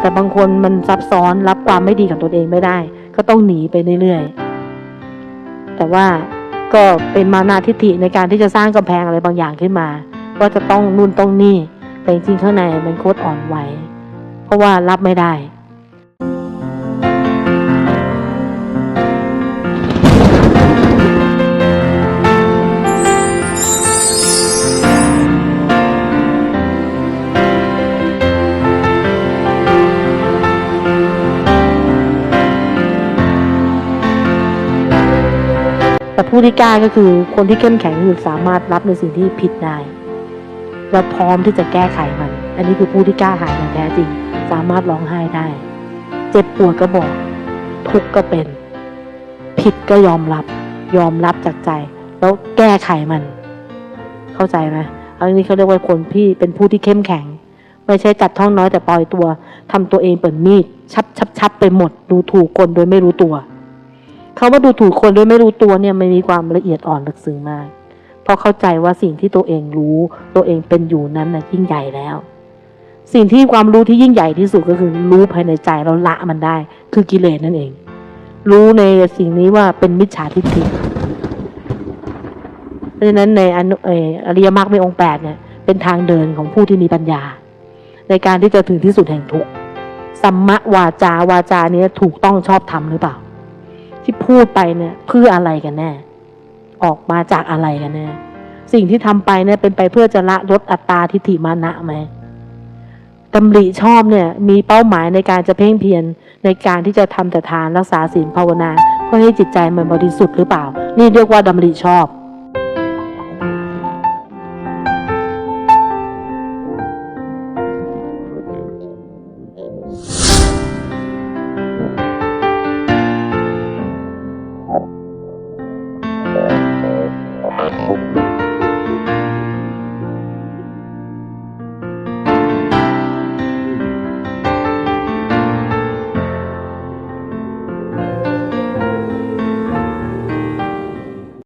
แต่บางคนมันซับซ้อนรับความไม่ดีกับตัวเองไม่ได้ ก็ต้องหนีไปเรื่อยๆ แต่ว่าก็เป็นมานาทิฐิในการที่จะสร้างกำแพงอะไรบางอย่างขึ้นมา ว่าจะต้องนู่นต้องนี่ แต่จริงๆข้างในมันโคตรอ่อนไหว เพราะว่ารับไม่ได้ แต่ผู้ที่กล้าก็คือคนที่เข้มแข็งคือสามารถรับในสิ่งที่ผิดได้ และพร้อมที่จะแก้ไขมัน อันนี้คือผู้ที่กล้าหาญอย่างแท้จริง สามารถร้องไห้ได้ เจ็บปวดก็บอก ทุกข์ก็เป็น ผิดก็ยอมรับ ยอมรับจากใจ แล้วแก้ไขมัน เข้าใจไหมอันนี้เขาเรียกว่าคนพี่เป็นผู้ที่เข้มแข็ง ไม่ใช่จัดท้องน้อยแต่ปล่อยตัวทำตัวเองเปิดมีดชับชับชับไปหมด ดูถูกคนโดยไม่รู้ตัว เขาว่าดูถูกคนโดยไม่รู้ตัวเนี่ยมันมีความละเอียดอ่อนลึกซึ้งมาก เพราะเข้าใจว่าสิ่งที่ตัวเองรู้ ตัวเองเป็นอยู่นั้นน่ะยิ่งใหญ่แล้ว สิ่งที่ความรู้ที่ยิ่งใหญ่ที่สุดก็คือรู้ภายในใจเราละมันได้ คือกิเลสนั่นเอง รู้ในสิ่งนี้ว่าเป็นมิจฉาทิฏฐิเพราะฉะนั้นในอนุเออริยมรรคในองค์แปดเนี่ยเป็นทางเดินของผู้ที่มีปัญญา ในการที่จะถึงที่สุดแห่งทุกข์สัมมะวาจาวาจาเนี้ถูกต้องชอบธรรมหรือเปล่า พูดไปเนี่ยเพื่ออะไรกันแน่ ออกมาจากอะไรกันแน่ สิ่งที่ทำไปเนี่ยเป็นไปเพื่อจะละลดอัตตาทิฏฐิมานะไหมดำริชอบเนี่ยมีเป้าหมายในการจะเพ่งเพียรในการที่จะทำแต่ทานรักษาศีลภาวนา เพื่อให้จิตใจมันบริสุทธิ์หรือเปล่า นี่เรียกว่าดำริชอบ hope.